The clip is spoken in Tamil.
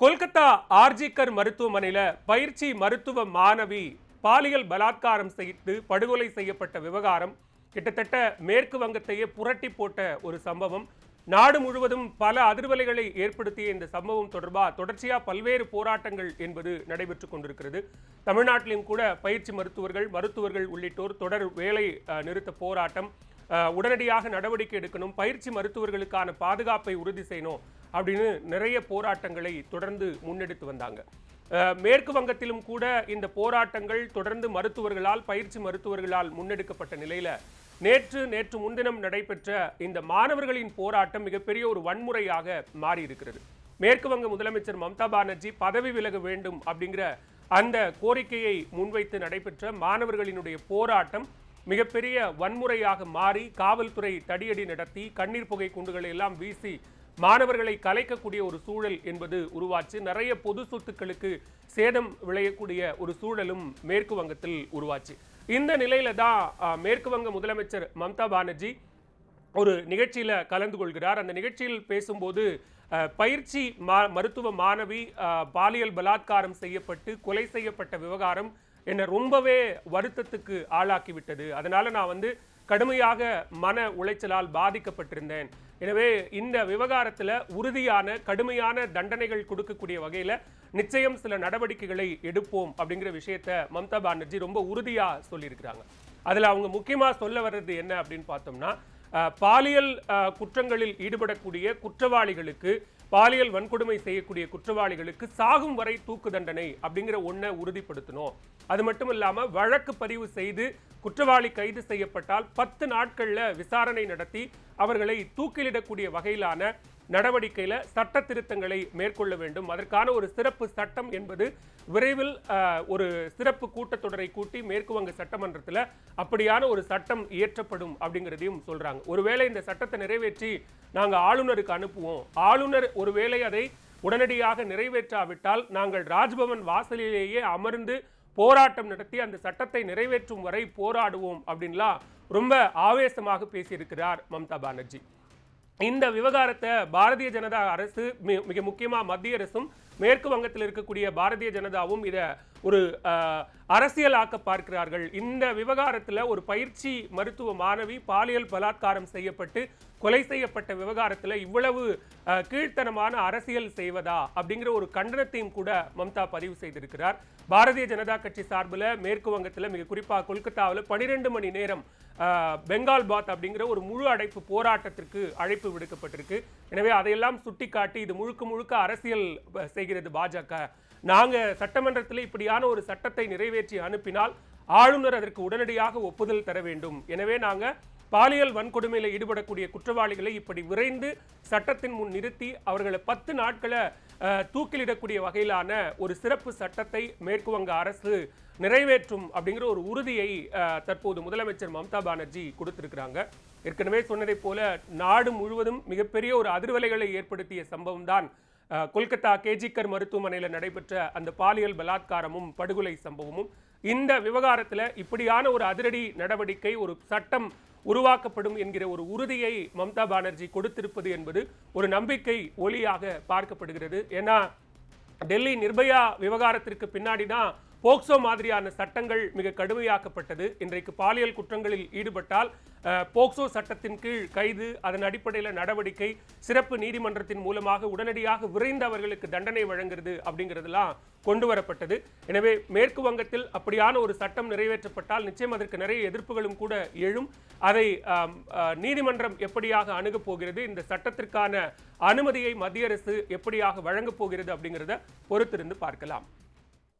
கொல்கத்தா ஆர்ஜிக்கர் மருத்துவமனையில் பயிற்சி மருத்துவ மாணவி பாலியல் பலாத்காரம் செய்து படுகொலை செய்யப்பட்ட விவகாரம் கிட்டத்தட்ட மேற்கு வங்கத்தையே புரட்டி போட்ட ஒரு சம்பவம். நாடு முழுவதும் பல அதிர்வலைகளை ஏற்படுத்திய இந்த சம்பவம் தொடர்பாக தொடர்ச்சியாக பல்வேறு போராட்டங்கள் என்பது நடைபெற்று கொண்டிருக்கிறது. தமிழ்நாட்டிலும் கூட பயிற்சி மருத்துவர்கள் மருத்துவர்கள் உள்ளிட்டோர் தொடர் வேலை நிறுத்த போராட்டம் உடனடியாக நடவடிக்கை எடுக்கணும் பயிற்சி மருத்துவர்களுக்கான பாதுகாப்பை உறுதி செய்யணும் அப்படின்னு நிறைய போராட்டங்களை தொடர்ந்து முன்னெடுத்து வந்தாங்க. மேற்கு வங்கத்திலும் கூட இந்த போராட்டங்கள் தொடர்ந்து மருத்துவர்களால் பயிற்சி மருத்துவர்களால் முன்னெடுக்கப்பட்ட நிலையில நேற்று நேற்று முன்தினம் நடைபெற்ற இந்த மாணவர்களின் போராட்டம் மிகப்பெரிய ஒரு வன்முறையாக மாறி இருக்கிறது மேற்கு வங்க முதலமைச்சர் மம்தா பானர்ஜி பதவி விலக வேண்டும் அப்படிங்கிற அந்த கோரிக்கையை முன்வைத்து நடைபெற்ற மாணவர்களினுடைய போராட்டம் மிகப்பெரிய வன்முறையாக மாறி காவல்துறை தடியடி நடத்தி கண்ணீர் புகை குண்டுகளை எல்லாம் வீசி மாணவர்களை கலைக்கக்கூடிய ஒரு சூழல் என்பது உருவாச்சு. நிறைய பொது சொத்துக்களுக்கு சேதம் விளையக்கூடிய ஒரு சூழலும் மேற்கு வங்கத்தில் உருவாச்சு. இந்த நிலையில தான் மேற்கு வங்க முதலமைச்சர் மம்தா பானர்ஜி ஒரு நிகழ்ச்சியில் கலந்து கொள்கிறார். அந்த நிகழ்ச்சியில் பேசும்போது பயிற்சி மா மருத்துவ மாணவி பாலியல் பலாத்காரம் செய்யப்பட்டு கொலை செய்யப்பட்ட விவகாரம் என்னை ரொம்பவே வருத்தத்துக்கு ஆளாக்கிவிட்டது அதனால் நான் வந்து கடுமையாக மன உளைச்சலால் பாதிக்கப்பட்டிருந்தேன். எனவே இந்த விவகாரத்தில் உறுதியான கடுமையான தண்டனைகள் கொடுக்கக்கூடிய வகையில் நிச்சயம் சில நடவடிக்கைகளை எடுப்போம் அப்படிங்கிற விஷயத்த மம்தா பானர்ஜி ரொம்ப உறுதியாக சொல்லியிருக்கிறாங்க. அதில் அவங்க முக்கியமாக சொல்ல வர்றது என்ன அப்படின்னு பார்த்தோம்னா பாலியல் குற்றங்களில் ஈடுபடக்கூடிய குற்றவாளிகளுக்கு பாலியல் வன்கொடுமை செய்யக்கூடிய குற்றவாளிகளுக்கு சாகும் வரை தூக்கு தண்டனை அப்படிங்கிற ஒன்றை உறுதிப்படுத்தணும். அது மட்டும் இல்லாம வழக்கு பதிவு செய்து குற்றவாளி கைது செய்யப்பட்டால் பத்து நாட்கள்ல விசாரணை நடத்தி அவர்களை தூக்கிலிடக்கூடிய வகையிலான நடவடிக்கையில் சட்ட திருத்தங்களை மேற்கொள்ள வேண்டும். அதற்கான ஒரு சிறப்பு சட்டம் என்பது விரைவில் ஒரு சிறப்பு கூட்டத்தொடரை கூட்டி மேற்கு வங்க சட்டமன்றத்தில் அப்படியான ஒரு சட்டம் இயற்றப்படும் அப்படிங்கிறதையும் சொல்கிறாங்க ஒருவேளை இந்த சட்டத்தை நிறைவேற்றி நாங்கள் ஆளுநருக்கு அனுப்புவோம். ஆளுநர் ஒருவேளை அதை உடனடியாக நிறைவேற்றாவிட்டால் நாங்கள் ராஜ்பவன் வாசலிலேயே அமர்ந்து போராட்டம் நடத்தி அந்த சட்டத்தை நிறைவேற்றும் வரை போராடுவோம் அப்படின்லாம் ரொம்ப ஆவேசமாக பேசியிருக்கிறார் மம்தா பானர்ஜி. இந்த விவகாரத்தை பாரதிய ஜனதா அரசு மிக முக்கியமா மத்திய அரசும் மேற்கு வங்கத்தில் இருக்கக்கூடிய பாரதிய ஜனதாவும் இதை ஒரு அஹ், அரசியலாக்க பார்க்கிறார்கள். இந்த விவகாரத்தில் ஒரு பயிற்சி மருத்துவ மாணவி பாலியல் பலாத்காரம் செய்யப்பட்டு கொலை செய்யப்பட்ட விவகாரத்தில் இவ்வளவு கீழ்த்தனமான அரசியல் செய்வதா அப்படிங்கிற ஒரு கண்டனத்தையும் கூட மம்தா பதிவு செய்திருக்கிறார். பாரதிய ஜனதா கட்சி சார்பில் மேற்கு வங்கத்தில் மிக குறிப்பாக கொல்கத்தாவில் பனிரெண்டு மணி நேரம் பெங்கால் பாத் அப்படிங்கிற ஒரு முழு அடைப்பு போராட்டத்திற்கு அழைப்பு விடுக்கப்பட்டிருக்கு. எனவே அதையெல்லாம் சுட்டிக்காட்டி இது முழுக்க முழுக்க அரசியல் செய் செய்கிறது பாஜக. நாங்கள் சட்டமன்றத்தில் இப்படியான ஒரு சட்டத்தை நிறைவேற்றி அனுப்பினால் ஆளுநர் அதற்கு உடனடியாக ஒப்புதல் தர வேண்டும். எனவே நாங்கள் பாலியல் வன்கொடுமையில் ஈடுபடக்கூடிய குற்றவாளிகளை இப்படி விரைந்து சட்டத்தின் முன் நிறுத்தி அவர்களை பத்து நாட்களை தூக்கிலிடக்கூடிய வகையிலான ஒரு சிறப்பு சட்டத்தை மேற்கு வங்க அரசு நிறைவேற்றும் அப்படிங்கிற ஒரு உறுதியை தற்போது முதலமைச்சர் மம்தா பானர்ஜி கொடுத்திருக்கிறாங்க. ஏற்கனவே சொன்னதை போல நாடு முழுவதும் மிகப்பெரிய ஒரு அதிர்வலைகளை ஏற்படுத்திய சம்பவம் தான் கொல்கத்தா கேஜிக்கர் மருத்துவமனையில் நடைபெற்ற அந்த பாலியல் பலாத்காரமும் படுகொலை சம்பவமும் இந்த விவகாரத்தில் இப்படியான ஒரு அதிரடி நடவடிக்கை ஒரு சட்டம் உருவாக்கப்படும் என்கிற ஒரு உறுதியை மம்தா பானர்ஜி கொடுத்திருப்பது என்பது ஒரு நம்பிக்கை ஒளியாக பார்க்கப்படுகிறது. ஏன்னா டெல்லி நிர்பயா விவகாரத்திற்கு பின்னாடி தான் போக்சோ மாதிரியான சட்டங்கள் மிக கடுமையாக்கப்பட்டது. இன்றைக்கு பாலியல் குற்றங்களில் ஈடுபட்டால் போக்சோ சட்டத்தின் கீழ் கைது அதன் அடிப்படையில் நடவடிக்கை சிறப்பு நீதிமன்றத்தின் மூலமாக உடனடியாக விரைந்து அவர்களுக்கு தண்டனை வழங்குறது அப்படிங்கிறதெல்லாம் கொண்டு வரப்பட்டது எனவே மேற்கு வங்கத்தில் அப்படியான ஒரு சட்டம் நிறைவேற்றப்பட்டால் நிச்சயம் அதற்கு நிறைய எதிர்ப்புகளும் கூட எழும். அதை நீதிமன்றம் எப்படியாக அணுகப் போகிறது இந்த சட்டத்திற்கான அனுமதியை மத்திய அரசு எப்படியாக வழங்கப் போகிறது அப்படிங்கிறத பொறுத்திருந்து பார்க்கலாம்.